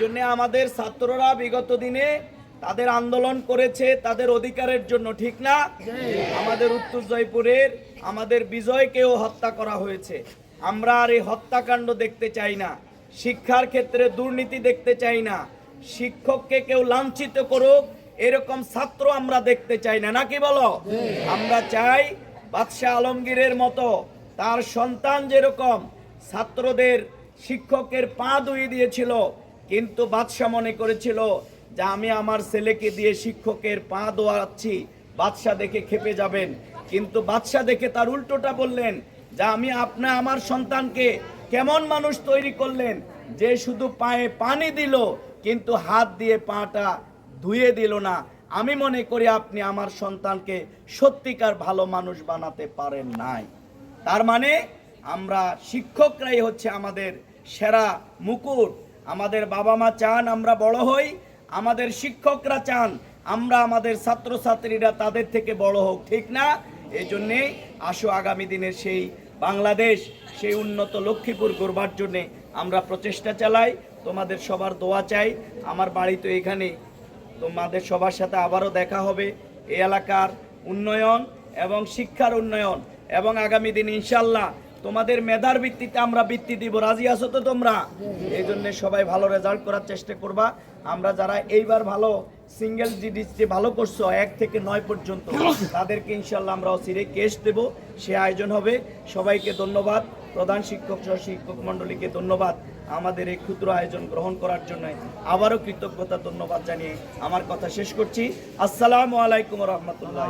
জন্য আমাদের ছাত্ররা বিগত দিনে তাদের আন্দোলন করেছে, তাদের অধিকারের জন্য, ঠিক না? আমাদের উত্তর জয়পুরের আমাদের বিজয়কেও হত্যা করা হয়েছে। আমরা আর এই হত্যাকাণ্ড দেখতে চাই না। শিক্ষার ক্ষেত্রে দুর্নীতি দেখতে চাই না। শিক্ষককে কেউ লাঞ্ছিত করুক, এরকম ছাত্র আমরা দেখতে চাই না। নাকি বলো? আমরা চাই বাদশাহ আলমগীরের মতো তার সন্তান যেরকম ছাত্রদের শিক্ষকের পা ধুয়ে দিয়েছিল কিন্তু বাদশাহ মনে করেছিল যে আমি আমার ছেলেকে দিয়ে শিক্ষকের পা দোয়াচ্ছি, বাদশাহ দেখে খেপে যাবেন। কিন্তু বাদশাহ দেখে তার উল্টোটা বললেন যে আমি আপনা আমার সন্তানকে কেমন মানুষ তৈরি করলেন? যে শুধু পায়ে পানি দিল, কিন্তু হাত দিয়ে পাটা ধুয়ে দিল না। আমি মনে করি আপনি আমার সন্তানকে সত্যিকার ভালো মানুষ বানাতে পারেন নাই। তার মানে আমরা শিক্ষকরাই হচ্ছে আমাদের সেরা মুকুট। আমাদের বাবা মা চান আমরা বড় হই, আমাদের শিক্ষকরা চান আমরা আমাদের ছাত্রছাত্রীরা তাদের থেকে বড় হোক, ঠিক না? এই জন্যে আসো আগামী দিনের সেই বাংলাদেশ, সেই উন্নত লক্ষ্মীপুর গড়বার জন্যে আমরা প্রচেষ্টা চালাই, তোমাদের সবার দোয়া চাই। আমার বাড়ি তো এখানে, তোমাদের সবার সাথে আবারও দেখা হবে। এই এলাকার উন্নয়ন এবং শিক্ষার উন্নয়ন এবং আগামী দিন ইনশাল্লাহ তোমাদের মেধার ভিত্তিতে আমরা বৃত্তি দিব। রাজি আছো তো তোমরা? এই জন্য সবাই ভালো রেজাল্ট করার চেষ্টা করবা। আমরা যারা এইবার ভালো সিঙ্গেল জিডিসি ভালো করছ, এক থেকে নয় পর্যন্ত, তাদেরকে ইনশাল্লাহ আমরা অচিরে কেস দেব। সে আয়োজন হবে। সবাইকে ধন্যবাদ। প্রধান শিক্ষক সহ শিক্ষক মণ্ডলীকে ধন্যবাদ আমাদের এই ক্ষুদ্র আয়োজন গ্রহণ করার জন্য। আবারও কৃতজ্ঞতা, ধন্যবাদ জানিয়ে আমার কথা শেষ করছি। আসসালামু আলাইকুম রহমতুল্লাহ